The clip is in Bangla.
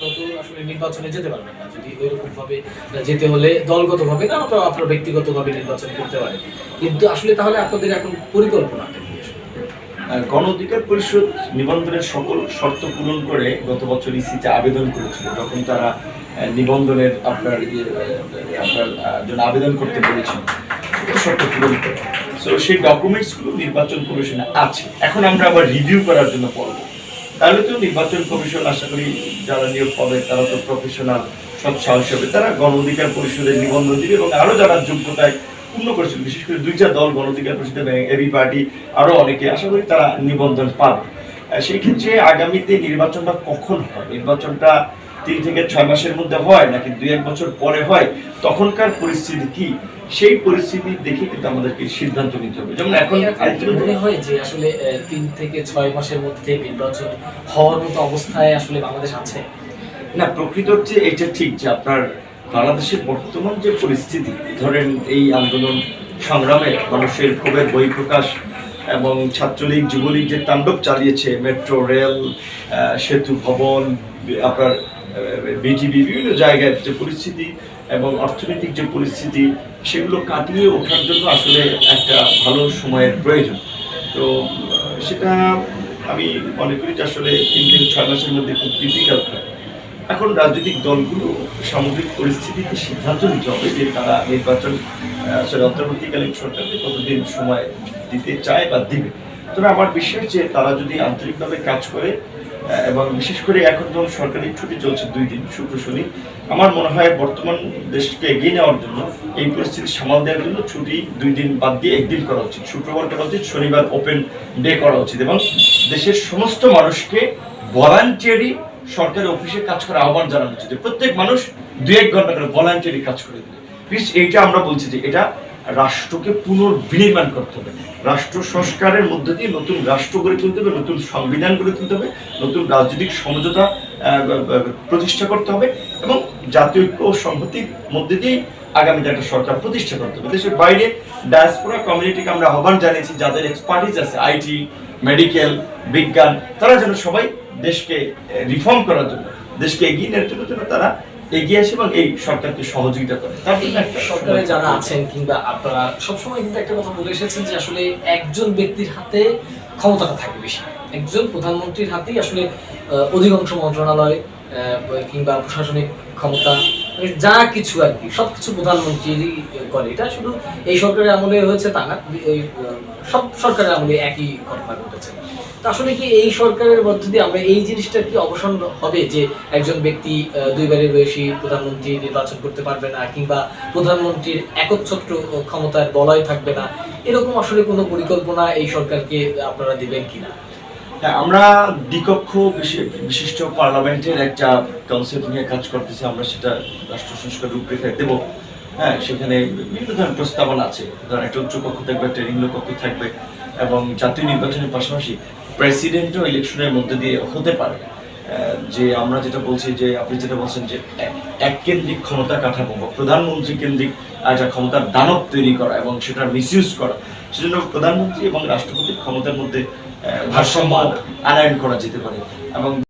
তত আসলে নির্বাচনে যেতে পারবেন না। যদি ওইরকম ভাবে যেতে হলে দলগত ভাবে না অথবা আপনার ব্যক্তিগত ভাবে নির্বাচন করতে পারেন। কিন্তু আসলে তাহলে আপনাদের এখন আসলে? গণ অধিকার পরিষদ নিবন্ধনের সকল শর্ত পূরণ করে গত বছর ইসিতে আবেদন করেছিল। যখন তারা নিবন্ধনের আপনার ইয়ে, আপনার জন্য আবেদন করতে বলেছিল শর্ত পূরণ করে। সো সেই ডকুমেন্টসগুলো নির্বাচন কমিশনে আছে। এখন আমরা আবার রিভিউ করার জন্য পড়ব তাহলে তো নির্বাচন কমিশন, আশা করি যারা নিয়োগ পাবে, তারা তো প্রফেশনাল সব সাহস হবে। তারা গণ অধিকার পরিষদের নিবন্ধন দিবে এবং আরও যারা যোগ্যতায় পূর্ণ করেছিল বিশেষ করে দুইটা দল, গণ অধিকার পরিষদ এবং এবি পার্টি আরও অনেকে, আশা করি তারা নিবন্ধন পাবে। সেই ক্ষেত্রে আগামীতে নির্বাচনটা কখন হয় নির্বাচনটা তিন থেকে ছয় মাসের মধ্যে হয় নাকি দুই এক বছর পরে হয় তখনকার পরিস্থিতি কি? সেই পরিস্থিতি দেখে কিন্তু আমাদেরকে সিদ্ধান্ত নিতে হবে। যেমন এখন মনে হয় যে আসলে তিন থেকে ছয় মাসের মধ্যে নির্বাচন হওয়ার মতো অবস্থায় আসলে বাংলাদেশ আছে? না প্রকৃত হচ্ছে এটা ঠিক যে আপনার বাংলাদেশের বর্তমান যে পরিস্থিতি ধরেন এই আন্দোলন সংগ্রামে মানুষের ক্ষোভের বহিঃপ্রকাশ এবং ছাত্রলীগ যুবলীগ যে তাণ্ডব চালিয়েছে মেট্রো রেল সেতু ভবন আপনার বিটিভি বিভিন্ন জায়গায় যে পরিস্থিতি এবং অর্থনৈতিক যে পরিস্থিতি, সেগুলো কাটিয়ে ওঠার জন্য আসলে একটা ভালো সময়ের প্রয়োজন। তো, সেটা আমি মনে করি যে আসলে তিন থেকে ছয় মাসের মধ্যে খুব ডিফিকাল্ট হয়। এখন রাজনৈতিক দলগুলো সামগ্রিক পরিস্থিতিতে সিদ্ধান্ত নিতে হবে যে তারা নির্বাচন আসলে অন্তর্বর্তীকালীন সরকারকে কতদিন সময় দিতে চায় বা দিবে। তবে আমার বিশ্বাস যে তারা যদি আন্তরিকভাবে কাজ করে এবং বিশেষ করে এখন যখন সরকারি ছুটি চলছে দুই দিন, শুক্র শনি, আমার মনে হয় বর্তমান দেশকে এগিয়ে নেওয়ার জন্য এই পরিস্থিতি সামাল দেওয়ার জন্য ছুটি দুই দিন বাদ দিয়ে একদিন করা উচিত। শুক্রবার করা উচিত, শনিবার ওপেন ডে করা উচিত এবং দেশের সমস্ত মানুষকে ভলান্টিয়ারি সরকারি অফিসে কাজ করার আহ্বান জানানো উচিত। প্রত্যেক মানুষ দু এক ঘণ্টা করে ভলান্টিয়ারি কাজ করে দেবে। প্লিজ এইটা আমরা বলছি যে এটা রাষ্ট্রকে পুনর্বিনির্মাণ করতে হবে। রাষ্ট্র সংস্কারের মধ্যে দিয়ে নতুন রাষ্ট্র গড়ে তুলতে হবে, নতুন সংবিধান গড়ে তুলতে হবে, নতুন রাজনৈতিক সমঝোতা প্রতিষ্ঠা করতে হবে এবং জাতীয় ঐক্য ও সংহতির মধ্যে দিয়েই আগামীতে একটা সরকার প্রতিষ্ঠা করতে হবে। দেশের বাইরে ডায়াসপোরা কমিউনিটিকে আমরা আহ্বান জানিয়েছি, যাদের এক্সপার্টিস আছে আইটি মেডিকেল বিজ্ঞান, তারা যেন সবাই দেশকে রিফর্ম করার জন্য, দেশকে এগিয়ে নেওয়ার জন্য তারা এগিয়ে আসে এবং এই সরকারকে সহযোগিতা করে। সরকারে যারা আছেন কিংবা আপনারা সবসময় কিন্তু একটা কথা বলে এসেছেন যে আসলে একজন ব্যক্তির হাতে ক্ষমতাটা থাকে বেশি। একজন প্রধানমন্ত্রীর হাতেই আসলে অধিকাংশ মন্ত্রণালয় কিংবা প্রশাসনিক ক্ষমতা যা কিছু আর কি, সবকিছু প্রধানমন্ত্রী করে। এটা শুধু এই সরকারের আমলে হয়েছে তা না সব সরকারের আমলে একই ঘটনা ঘটেছে। তো আসলে কি এই সরকারের মধ্য দিয়ে আমরা এই জিনিসটার কি অবসান হবে যে একজন ব্যক্তি দুইবারের বেশি প্রধানমন্ত্রী নির্বাচন করতে পারবে না কিংবা প্রধানমন্ত্রীর একচ্ছত্র ক্ষমতার বলয় থাকবে না? এরকম আসলে কোনো পরিকল্পনা এই সরকারকে আপনারা দিবেন কিনা? আমরা দ্বিকক্ষ বিশিষ্ট পার্লামেন্টের একটা কনসেপ্ট নিয়ে কাজ করতেছি, আমরা সেটা রাষ্ট্র সংস্কার রূপরেখায় দেব। হ্যাঁ সেখানে বিভিন্ন ধরনের প্রস্তাবনা আছে। ধরেন একটা উচ্চ কক্ষ থাকবে একটা নিম্ন কক্ষ থাকবে, এবং জাতীয় নির্বাচনের পাশাপাশি প্রেসিডেন্টও ইলেকশনের মধ্যে দিয়ে হতে পারে। যে আমরা যেটা বলছি যে, আপনি যেটা বলছেন যে, এক- কেন্দ্রিক ক্ষমতা কাঠামো বা প্রধানমন্ত্রী কেন্দ্রিক একটা ক্ষমতার দানব তৈরি করা এবং সেটা মিসইউজ করা, সেজন্য প্রধানমন্ত্রী এবং রাষ্ট্রপতির ক্ষমতার মধ্যে ভারসাম্য আনায়ন করা যেতে পারে এবং